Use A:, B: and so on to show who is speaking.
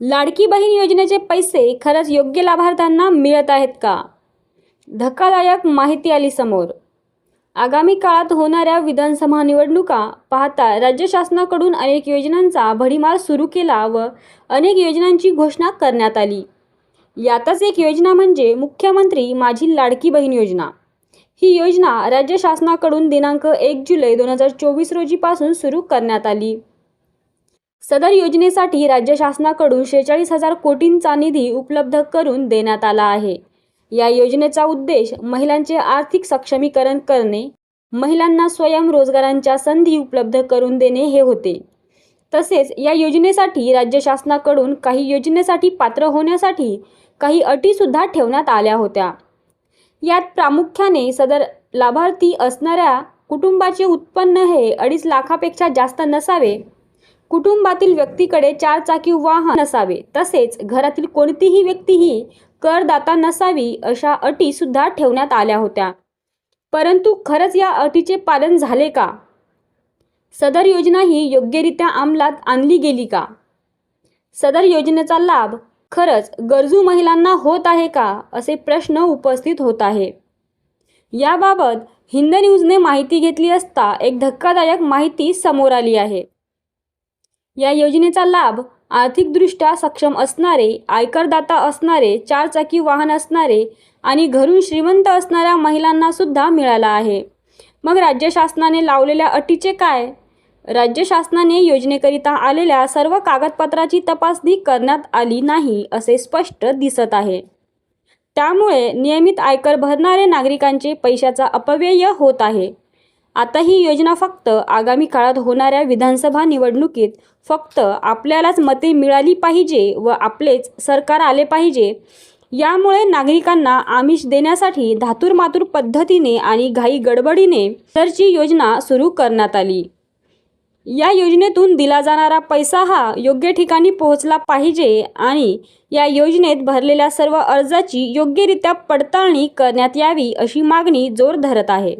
A: लाडकी बहीण योजनेचे पैसे खरंच योग्य लाभार्थ्यांना मिळत आहेत का? धक्कादायक माहिती आली समोर. आगामी काळात होणाऱ्या विधानसभा निवडणुका पाहता राज्य शासनाकडून अनेक योजनांचा भडीमार सुरू केला व अनेक योजनांची घोषणा करण्यात आली. यातच एक योजना म्हणजे मुख्यमंत्री माझी लाडकी बहीण योजना. ही योजना राज्य शासनाकडून दिनांक एक जुलै दोन हजार चोवीस रोजीपासून सुरू करण्यात आली. सदर योजनेसाठी राज्य शासनाकडून शेहेचाळीस हजार कोटींचा निधी उपलब्ध करून देण्यात आला आहे. या योजनेचा उद्देश महिलांचे आर्थिक सक्षमीकरण करणे महिलांना स्वयंरोजगारांच्या संधी उपलब्ध करून देणे हे होते. तसेच या योजनेसाठी राज्य शासनाकडून काही योजनेसाठी पात्र होण्यासाठी काही अटीसुद्धा ठेवण्यात आल्या होत्या. यात प्रामुख्याने सदर लाभार्थी असणाऱ्या कुटुंबाचे उत्पन्न हे अडीच लाखापेक्षा जास्त नसावे कुटुंबातील व्यक्तीकडे चारचाकी वाहन नसावे. तसेच घरातील कोणतीही व्यक्ती ही करदाता नसावी अशा अटी सुद्धा ठेवण्यात आल्या होत्या. परंतु खरंच या अटीचे पालन झाले का? सदर योजना ही योग्यरित्या अंमलात आणली गेली का? सदर योजनेचा लाभ खरंच गरजू महिलांना होत आहे का? असे प्रश्न उपस्थित होत आहे. याबाबत हिंद न्यूजने माहिती घेतली असता एक धक्कादायक माहिती समोर आली आहे. या योजनेचा लाभ आर्थिकदृष्ट्या सक्षम असणारे आयकरदाता असणारे चारचाकी वाहन असणारे आणि घरून श्रीमंत असणाऱ्या महिलांना सुद्धा मिळाला आहे. मग राज्य शासनाने लावलेल्या अटीचे काय? राज्य शासनाने योजनेकरिता आलेल्या सर्व कागदपत्राची तपासणी करण्यात आली नाही असे स्पष्ट दिसत आहे. त्यामुळे नियमित आयकर भरणारे नागरिकांचे पैशाचा अपव्यय होत आहे. आता ही योजना फक्त आगामी काळात होणाऱ्या विधानसभा निवडणुकीत फक्त आपल्यालाच मते मिळाली पाहिजे व आपलेच सरकार आले पाहिजे. यामुळे नागरिकांना आमिष देण्यासाठी धातूरमातूर पद्धतीने आणि घाई गडबडीने सरची योजना सुरू करण्यात आली. या योजनेतून दिला जाणारा पैसा हा योग्य ठिकाणी पोहोचला पाहिजे आणि या योजनेत भरलेल्या सर्व अर्जाची योग्यरित्या पडताळणी करण्यात यावी अशी मागणी जोर धरत आहे.